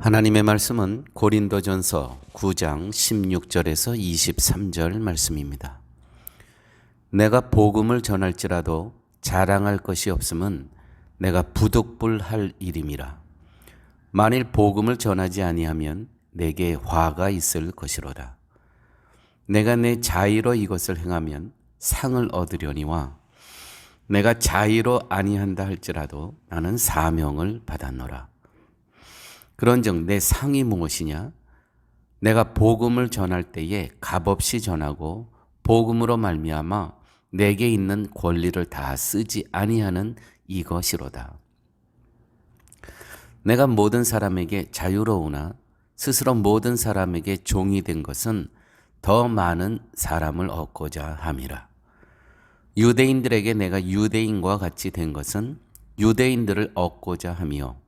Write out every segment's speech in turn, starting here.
하나님의 말씀은 고린도전서 9장 16절에서 23절 말씀입니다. 내가 복음을 전할지라도 자랑할 것이 없음은 내가 부득불할 일임이라. 만일 복음을 전하지 아니하면 내게 화가 있을 것이로다. 내가 내 자의로 이것을 행하면 상을 얻으려니와 내가 자의로 아니한다 할지라도 나는 사명을 받았노라. 그런즉 내 상이 무엇이냐? 내가 복음을 전할 때에 값없이 전하고 복음으로 말미암아 내게 있는 권리를 다 쓰지 아니하는 이것이로다. 내가 모든 사람에게 자유로우나 스스로 모든 사람에게 종이 된 것은 더 많은 사람을 얻고자 함이라. 유대인들에게 내가 유대인과 같이 된 것은 유대인들을 얻고자 함이요.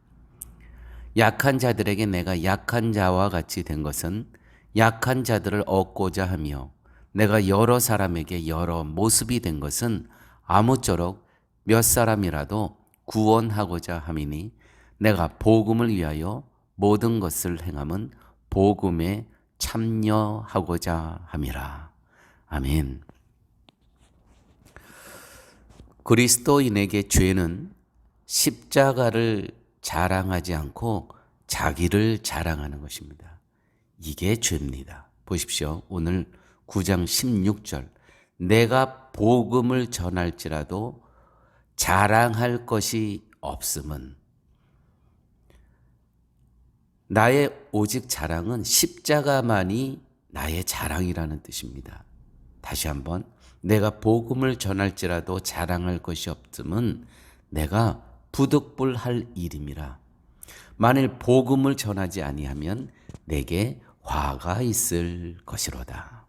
약한 자들에게 내가 약한 자와 같이 된 것은 약한 자들을 얻고자 하며 내가 여러 사람에게 여러 모습이 된 것은 아무쪼록 몇 사람이라도 구원하고자 함이니 내가 복음을 위하여 모든 것을 행함은 복음에 참여하고자 함이라. 아멘. 그리스도인에게 죄는 십자가를 자랑하지 않고 자기를 자랑하는 것입니다. 이게 죄입니다. 보십시오. 오늘 9장 16절. 내가 복음을 전할지라도 자랑할 것이 없음은 나의 오직 자랑은 십자가만이 나의 자랑이라는 뜻입니다. 다시 한번 내가 복음을 전할지라도 자랑할 것이 없음은 내가 부득불할 일임이라. 만일 복음을 전하지 아니하면 내게 화가 있을 것이로다.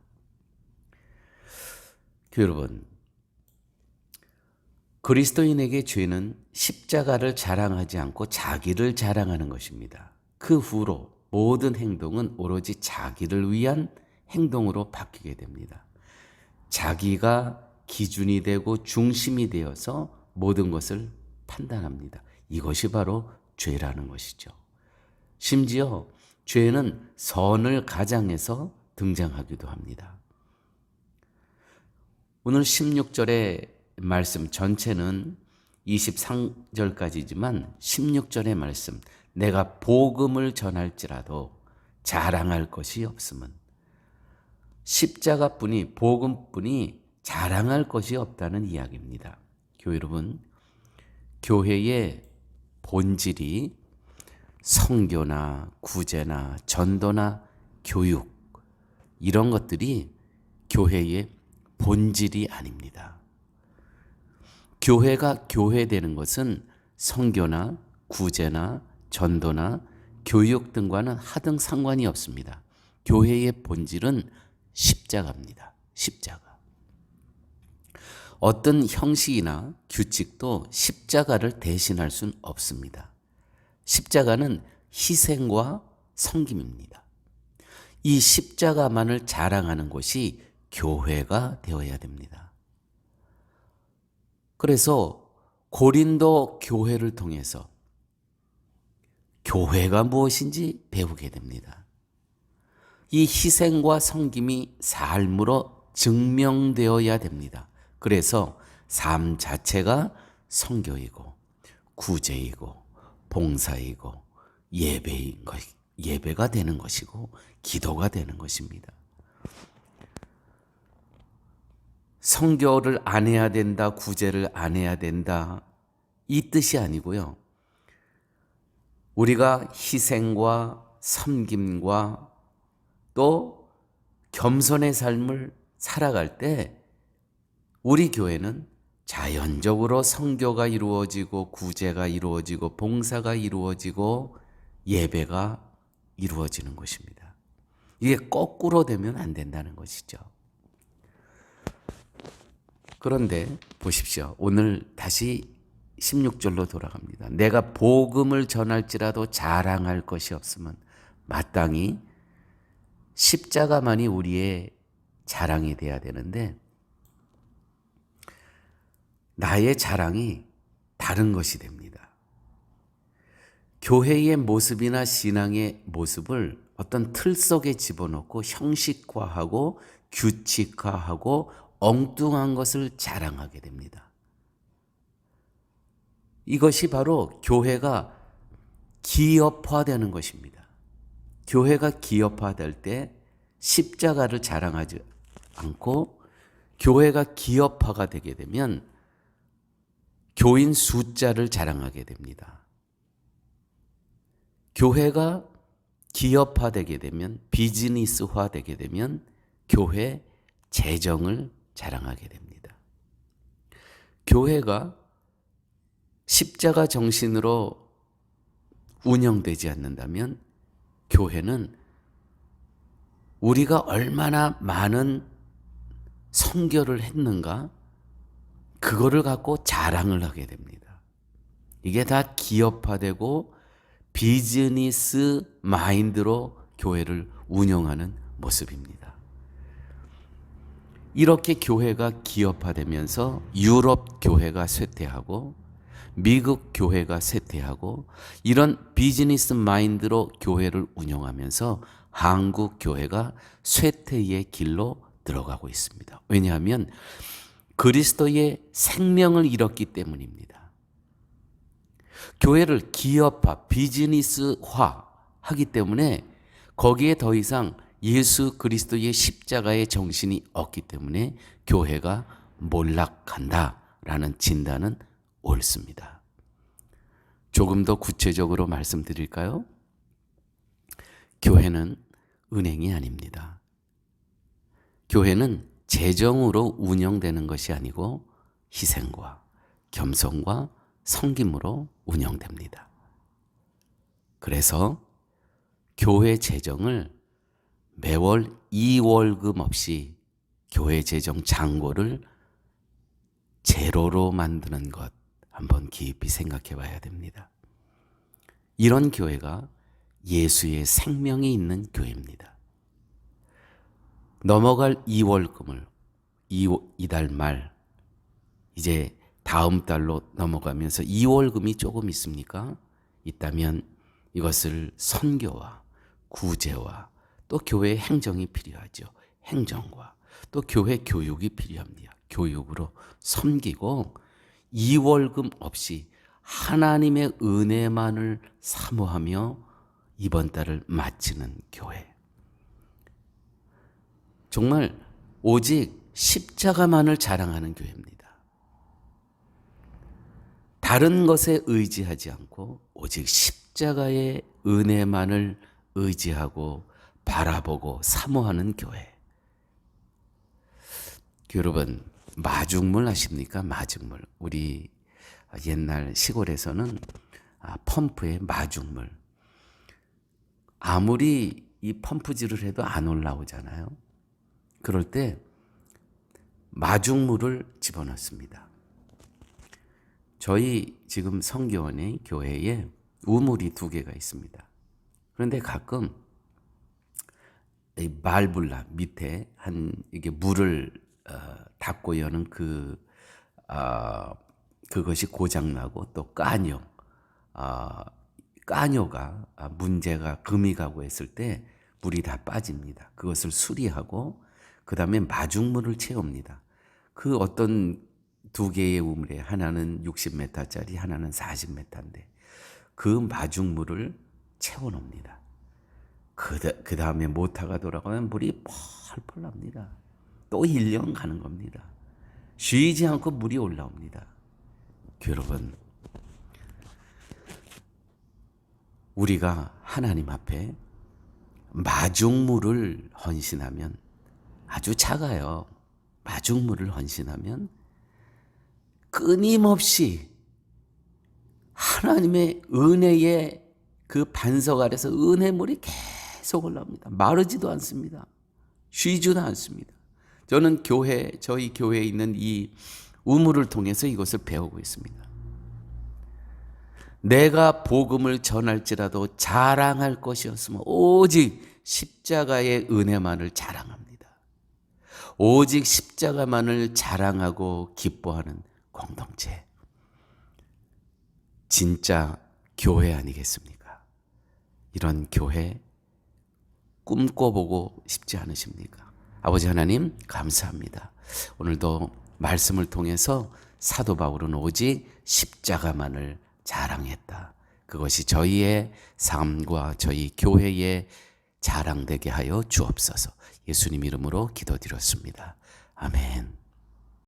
여러분, 그리스도인에게 죄는 십자가를 자랑하지 않고 자기를 자랑하는 것입니다. 그 후로 모든 행동은 오로지 자기를 위한 행동으로 바뀌게 됩니다. 자기가 기준이 되고 중심이 되어서 모든 것을 판단합니다. 이것이 바로 죄라는 것이죠. 심지어 죄는 선을 가장해서 등장하기도 합니다. 오늘 16절의 말씀 전체는 23절까지지만 16절의 말씀, 내가 복음을 전할지라도 자랑할 것이 없음은 십자가뿐이 복음뿐이 자랑할 것이 없다는 이야기입니다. 교회 여러분, 교회의 본질이 성교나 구제나 전도나 교육 이런 것들이 교회의 본질이 아닙니다. 교회가 교회되는 것은 성교나 구제나 전도나 교육 등과는 하등 상관이 없습니다. 교회의 본질은 십자가입니다. 십자가. 어떤 형식이나 규칙도 십자가를 대신할 수는 없습니다. 십자가는 희생과 섬김입니다. 이 십자가만을 자랑하는 곳이 교회가 되어야 됩니다. 그래서 고린도 교회를 통해서 교회가 무엇인지 배우게 됩니다. 이 희생과 섬김이 삶으로 증명되어야 됩니다. 그래서 삶 자체가 성교이고 구제이고 봉사이고 예배인 것, 예배가 되는 것이고 기도가 되는 것입니다. 성교를 안 해야 된다, 구제를 안 해야 된다 이 뜻이 아니고요. 우리가 희생과 섬김과 또 겸손의 삶을 살아갈 때 우리 교회는 자연적으로 성교가 이루어지고 구제가 이루어지고 봉사가 이루어지고 예배가 이루어지는 것입니다. 이게 거꾸로 되면 안 된다는 것이죠. 그런데 보십시오. 오늘 다시 16절로 돌아갑니다. 내가 복음을 전할지라도 자랑할 것이 없으면 마땅히 십자가만이 우리의 자랑이 돼야 되는데 나의 자랑이 다른 것이 됩니다. 교회의 모습이나 신앙의 모습을 어떤 틀 속에 집어넣고 형식화하고 규칙화하고 엉뚱한 것을 자랑하게 됩니다. 이것이 바로 교회가 기업화되는 것입니다. 교회가 기업화될 때 십자가를 자랑하지 않고 교회가 기업화가 되게 되면 교인 숫자를 자랑하게 됩니다. 교회가 기업화되게 되면 비즈니스화되게 되면 교회 재정을 자랑하게 됩니다. 교회가 십자가 정신으로 운영되지 않는다면 교회는 우리가 얼마나 많은 선교를 했는가 그거를 갖고 자랑을 하게 됩니다. 이게 다 기업화되고 비즈니스 마인드로 교회를 운영하는 모습입니다. 이렇게 교회가 기업화되면서 유럽 교회가 쇠퇴하고 미국 교회가 쇠퇴하고 이런 비즈니스 마인드로 교회를 운영하면서 한국 교회가 쇠퇴의 길로 들어가고 있습니다. 왜냐하면 그리스도의 생명을 잃었기 때문입니다. 교회를 기업화, 비즈니스화 하기 때문에 거기에 더 이상 예수 그리스도의 십자가의 정신이 없기 때문에 교회가 몰락한다라는 진단은 옳습니다. 조금 더 구체적으로 말씀드릴까요? 교회는 은행이 아닙니다. 교회는 재정으로 운영되는 것이 아니고 희생과 겸손과 성김으로 운영됩니다. 그래서 교회 재정을 매월 2월금 없이 교회 재정 잔고를 제로로 만드는 것 한번 깊이 생각해 봐야 됩니다. 이런 교회가 예수의 생명이 있는 교회입니다. 넘어갈 2월금을 이달 말 이제 다음 달로 넘어가면서 2월금이 조금 있습니까? 있다면 이것을 선교와 구제와 또 교회 행정이 필요하죠. 행정과 또 교회 교육이 필요합니다. 교육으로 섬기고 2월금 없이 하나님의 은혜만을 사모하며 이번 달을 마치는 교회. 정말 오직 십자가만을 자랑하는 교회입니다. 다른 것에 의지하지 않고 오직 십자가의 은혜만을 의지하고 바라보고 사모하는 교회. 여러분, 마중물 아십니까? 마중물. 우리 옛날 시골에서는 아, 펌프에 마중물. 아무리 이 펌프질을 해도 안 올라오잖아요. 그럴 때 마중물을 집어넣습니다. 저희 지금 성교원의 교회에 우물이 두 개가 있습니다. 그런데 가끔 이 말불라 밑에 한 이게 물을 어, 닫고 여는 그 어, 그것이 고장 나고 또 까뇨 어, 까뇨가 아, 문제가 금이 가고 했을 때 물이 다 빠집니다. 그것을 수리하고 그 다음에 마중물을 채웁니다. 그 어떤 두 개의 우물에 하나는 60m짜리 하나는 40m인데 그 마중물을 채워놓습니다. 그, 그 다음에 모터가 돌아가면 물이 펄펄 납니다. 또 1년 가는 겁니다. 쉬지 않고 물이 올라옵니다. 여러분, 우리가 하나님 앞에 마중물을 헌신하면 아주 작아요. 마중물을 헌신하면 끊임없이 하나님의 은혜의 그 반석 아래서 은혜물이 계속 올라옵니다. 마르지도 않습니다. 쉬지도 않습니다. 저는 교회, 저희 교회에 있는 이 우물을 통해서 이것을 배우고 있습니다. 내가 복음을 전할지라도 자랑할 것이었으면 오직 십자가의 은혜만을 자랑합니다. 오직 십자가만을 자랑하고 기뻐하는 공동체. 진짜 교회 아니겠습니까? 이런 교회 꿈꿔보고 싶지 않으십니까? 아버지 하나님, 감사합니다. 오늘도 말씀을 통해서 사도 바울은 오직 십자가만을 자랑했다. 그것이 저희의 삶과 저희 교회에 자랑되게 하여 주옵소서. 예수님 이름으로 기도드렸습니다. 아멘.